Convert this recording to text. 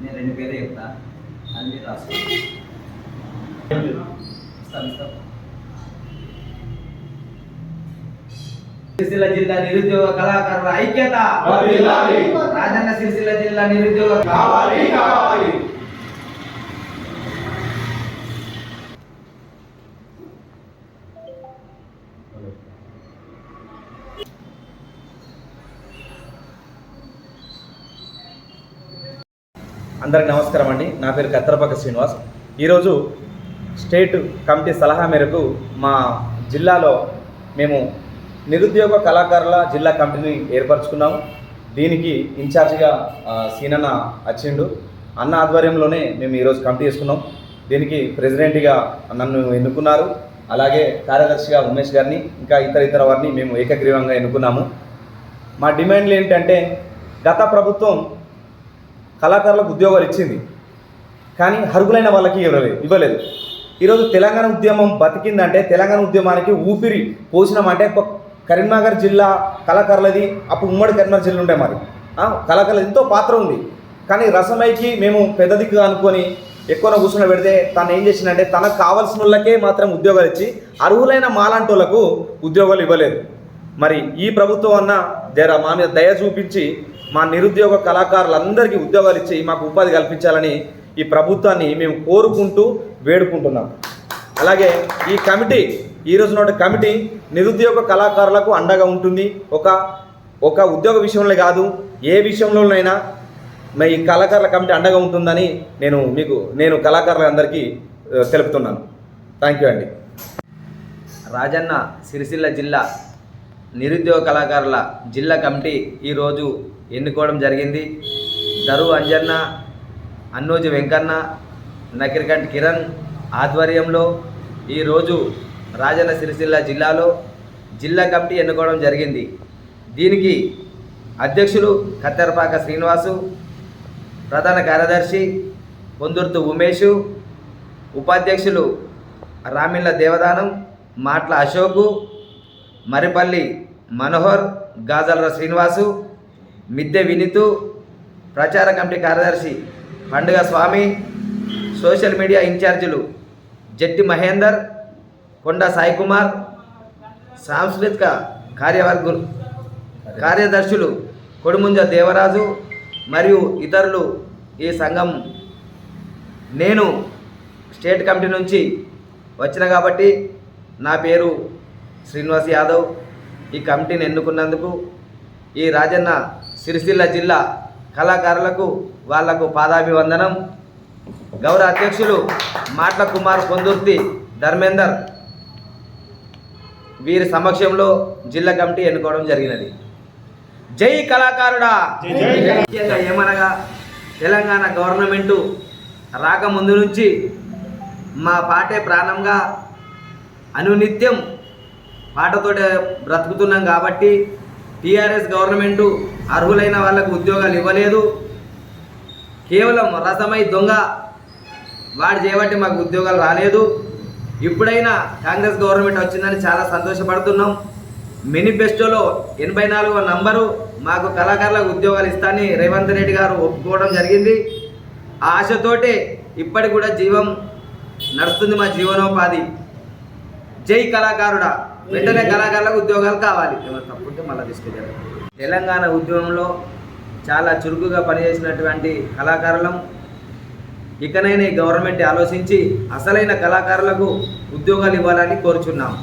నేను రెండు పేరు చెప్తా. అది మీరు సిరిసిల్ల జిల్లా నిరుద్యోగ కళాకారుల ఐక్యత. రాజన్న సిరిసిల్ల జిల్లా నిరుద్యోగ కావాలి కావాలి. అందరికి నమస్కారం అండి. నా పేరు కత్తరపక్క శ్రీనివాస్. ఈరోజు స్టేట్ కమిటీ సలహా మేరకు మా జిల్లాలో మేము నిరుద్యోగ కళాకారుల జిల్లా కమిటీని ఏర్పరచుకున్నాము. దీనికి ఇన్ఛార్జిగా సీనన్న వచ్చిండు అన్న ఆధ్వర్యంలోనే మేము ఈరోజు కమిటీ చేసుకున్నాం దీనికి ప్రెసిడెంట్గా నన్ను ఎన్నుకున్నారు. అలాగే కార్యదర్శిగా ఉమేష్ గారిని ఇంకా ఇతర ఇతర వారిని మేము ఏకగ్రీవంగా ఎన్నుకున్నాము. మా డిమాండ్లు ఏంటంటే గత ప్రభుత్వం కళాకారులకు ఉద్యోగాలు ఇచ్చింది. కానీ అర్హులైన వాళ్ళకి ఇవ్వలేదు ఇవ్వలేదు. ఈరోజు తెలంగాణ ఉద్యమం బతికిందంటే తెలంగాణ ఉద్యమానికి ఊపిరి పోసినామంటే కరీంనగర్ జిల్లా కళాకారులది అప్పుడు ఉమ్మడి కరీంనగర్ జిల్లా ఉండే మరి కళాకారులు ఎంతో పాత్ర ఉంది. కానీ రసమైకి మేము పెద్ద దిక్కు అనుకొని ఎక్కువ కూర్చుని పెడితే తను ఏం చేసిందంటే తనకు కావాల్సిన వాళ్ళకే మాత్రం ఉద్యోగాలు ఇచ్చి అర్హులైన మాలాంటోళ్ళకు ఉద్యోగాలు ఇవ్వలేదు. మరి ఈ ప్రభుత్వం అన్న జర మా మీద దయ చూపించి మా నిరుద్యోగ కళాకారులందరికీ ఉద్యోగాలు ఇచ్చి మాకు ఉపాధి కల్పించాలని ఈ ప్రభుత్వాన్ని మేము కోరుకుంటూ వేడుకుంటున్నాం. అలాగే ఈ కమిటీ ఈ నాటి కమిటీ నిరుద్యోగ కళాకారులకు అండగా ఉంటుంది. ఒక ఒక ఉద్యోగ విషయంలో కాదు ఏ విషయంలోనైనా మరి ఈ కళాకారుల కమిటీ అండగా ఉంటుందని నేను మీకు నేను కళాకారులందరికీ తెలుపుతున్నాను. థ్యాంక్ యూ అండి. రాజన్న సిరిసిల్ల జిల్లా నిరుద్యోగ కళాకారుల జిల్లా కమిటీ ఈరోజు ఎన్నుకోవడం జరిగింది. దరు అంజన్న అన్నోజు వెంకన్న నకిరికంట్ కిరణ్ ఆధ్వర్యంలో ఈరోజు రాజన్న సిరిసిల్ల జిల్లాలో జిల్లా కమిటీ ఎన్నుకోవడం జరిగింది. దీనికి అధ్యక్షులు కత్తెరపాక శ్రీనివాసు ప్రధాన కార్యదర్శి పొందుర్తు ఉమేషు ఉపాధ్యక్షులు రామిళ్ళ దేవదానం మాట్ల అశోకు మరిపల్లి మనోహర్ గాజాల శ్రీనివాసు మిద్దె వినితు ప్రచార కమిటీ కార్యదర్శి పండుగ స్వామి సోషల్ మీడియా ఇన్ఛార్జీలు జట్టి మహేందర్ కొండ సాయి కుమార్ సాంస్కృతిక కార్యవర్గ కార్యదర్శులు కొడుముంజ దేవరాజు మరియు ఇతరులు ఈ సంఘం. నేను స్టేట్ కమిటీ నుంచి వచ్చిన కాబట్టి నా పేరు శ్రీనివాస్ యాదవ్. ఈ కమిటీని ఎన్నుకున్నందుకు ఈ రాజన్న సిరిసిల్ల జిల్లా కళాకారులకు వాళ్ళకు పాదాభివందనం. గౌరవ అధ్యక్షులు మాట్ల కుమార్ పొందుర్తి ధర్మేందర్ వీరి సమక్షంలో జిల్లా కమిటీ ఎన్నుకోవడం జరిగినది. జై కళాకారుడా! ఏమనగా తెలంగాణ గవర్నమెంటు రాకముందు నుంచి మా పాటే ప్రాణంగా అనునిత్యం పాటతోటే బ్రతుకుతున్నాం కాబట్టి టీఆర్ఎస్ గవర్నమెంటు అర్హులైన వాళ్ళకు ఉద్యోగాలు ఇవ్వలేదు. కేవలం రసమై దొంగ వాడు చేయబట్టి మాకు ఉద్యోగాలు రాలేదు. ఇప్పుడైనా కాంగ్రెస్ గవర్నమెంట్ వచ్చిందని చాలా సంతోషపడుతున్నాం. మేనిఫెస్టోలో ఎనభై నాలుగో నంబరు మాకు కళాకారులకు ఉద్యోగాలు ఇస్తానని రేవంత్ రెడ్డి గారు ఒప్పుకోవడం జరిగింది. ఆ ఆశతోటే ఇప్పటికి కూడా జీవం నడుస్తుంది మా జీవనోపాధి. జై కళాకారుడా. వెంటనే కళాకారులకు ఉద్యోగాలు కావాలి. ఏమైనా తప్పుంటే మళ్ళీ తీసుకెళ్ళారు తెలంగాణ ఉద్యమంలో చాలా చురుకుగా పనిచేసినటువంటి కళాకారులం. ఇకనైనా గవర్నమెంట్ ఆలోచించి అసలైన కళాకారులకు ఉద్యోగాలు ఇవ్వాలని కోరుచున్నాం.